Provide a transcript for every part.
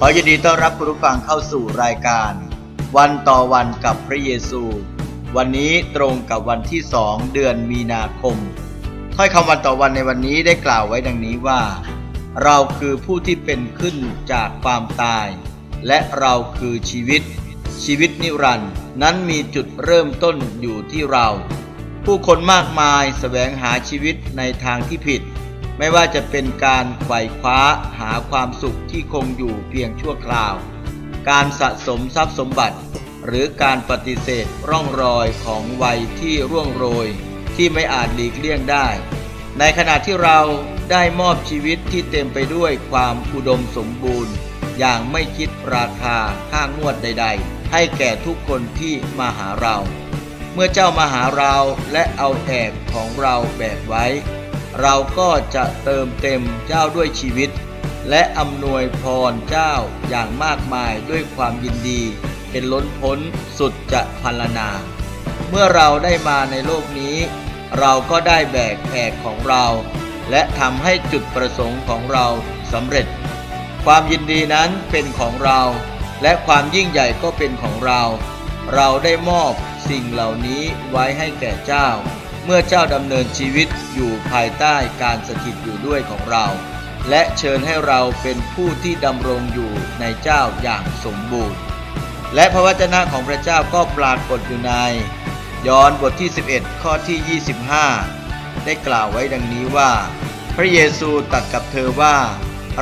ขอยินดีต้อนรับคุณผู้ฟังเข้าสู่รายการ วันต่อวันกับพระเยซู วันนี้ตรงกับวันที่สองเดือนมีนาคมถ้อยคำวันต่อวันในวันนี้ได้กล่าวไว้ดังนี้ว่า เราคือผู้ที่เป็นขึ้นจากความตาย และเราคือชีวิต ชีวิตนิรันดร์นั้นมีจุดเริ่มต้นอยู่ที่เรา ผู้คนมากมายแสวงหาชีวิตในทางที่ผิด ไม่ว่าจะเป็นการไขว่คว้าหาความสุขที่คงอยู่เพียงชั่วคราว การสะสมทรัพย์สมบัติ หรือการปฏิเสธร่องรอยของวัยที่ร่วงโรย ที่ไม่อาจหลีกเลี่ยงได้ ในขณะที่เราได้มอบชีวิตที่เต็มไปด้วยความอุดมสมบูรณ์ อย่างไม่คิดราคาค่างวดใด ๆ ให้แก่ทุกคนที่มาหาเรา เมื่อเจ้ามาหาเราและเอาแอกของเราแบกไว้ เราก็จะเติมเต็มเจ้าด้วยชีวิต และอำนวยพรเจ้าอย่างมากมายด้วยความยินดี เป็นล้นพ้นสุดจะพันลนา เมื่อเราได้มาในโลกนี้ เราก็ได้แบกแอกของเรา และทำให้จุดประสงค์ของเราสำเร็จ ความยินดีนั้นเป็นของเรา และความยิ่งใหญ่ก็เป็นของเรา เราได้มอบสิ่งเหล่านี้ไว้ให้แก่เจ้า เมื่อเจ้าดำเนินชีวิตอยู่ภายใต้การสถิตอยู่ด้วยของเรา และเชิญให้เราเป็นผู้ที่ดำรงอยู่ในเจ้าอย่างสมบูรณ์ และพระวจนะของพระเจ้าก็ปรากฏอยู่ใน ยอห์นบทที่ 11 ข้อที่ 25 ได้กล่าวไว้ดังนี้ว่า พระเยซูตรัสกับเธอว่า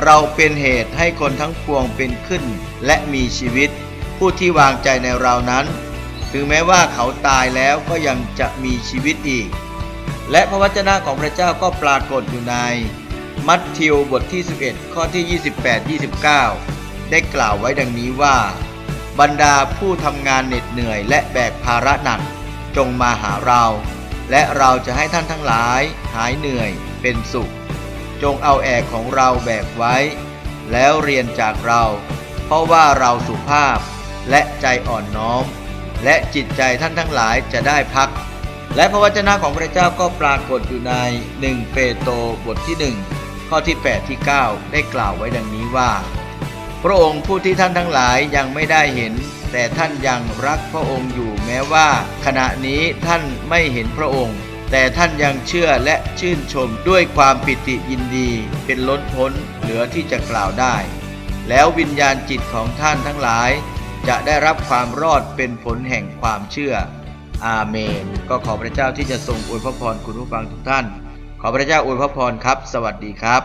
เราเป็นเหตุให้คนทั้งปวงเป็นขึ้นและมีชีวิต ผู้ที่วางใจในเรานั้น ถึงแม้ว่าเขาตายแล้วก็ยังจะมีชีวิตอีก และพระวจนะของพระเจ้าก็ปรากฏอยู่ใน มัทธิวบทที่ 11 ข้อที่ 28-29 ได้กล่าวไว้ดังนี้ว่า บรรดาผู้ทำงานเหน็ดเหนื่อยและแบกภาระหนักจงมาหาเรา และเราจะให้ท่านทั้งหลายหายเหนื่อยเป็นสุข จงเอาแอกของเราแบกไว้ แล้วเรียนจากเรา เพราะว่าเราสุภาพและใจอ่อนน้อม และจิตใจท่านทั้งหลายจะได้พัก และพระวจนะของพระเจ้าก็ปรากฏอยู่ใน 1 เปโตรบทที่ 1 ข้อที่ 8 ที่ 9 ได้กล่าวไว้ดังนี้ว่า พระองค์ผู้ที่ท่านทั้งหลายยังไม่ได้เห็น แต่ท่านยังรักพระองค์อยู่แม้ว่า ขณะนี้ท่านไม่เห็นพระองค์ แต่ท่านยังเชื่อและชื่นชมด้วยความปิติยินดีเป็นล้นพ้นเหลือที่จะกล่าวได้ แล้ววิญญาณจิตของท่านทั้งหลาย จะได้รับความรอดเป็นผลแห่งความเชื่อ อาเมน ก็ขอพระเจ้าที่จะทรงอวยพระพรคุณผู้ฟังทุกท่าน ขอพระเจ้าอวยพระพรครับ สวัสดีครับ